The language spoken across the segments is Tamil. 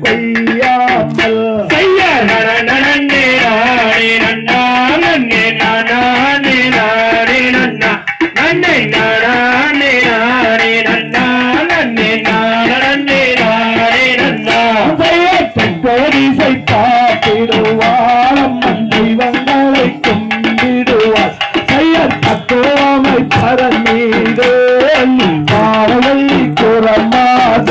கொய்யாமல் செய்யா நன்னே நானே நன்னா நன்னே நானே நானே நன்னா. நன்னை நானே நானே நன்னா நன்னே நானே நானே நன்னா. பெற்றோரிசை காத்திடுவார் அம்மன் தெய்வங்களை மீது பாவலை குறமாத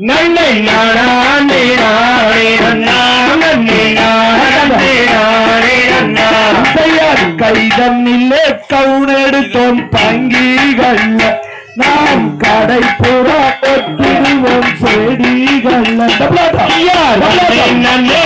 நன்னா நானே நானே நன்னா நன்னே நானே நானே நன்னா செயற் கைதன்னிலே கவுனெடுத்தோம் பங்கிகள் நாம் கடைப்புற ஒட்டிடுவோம் செடிகள் நன்னே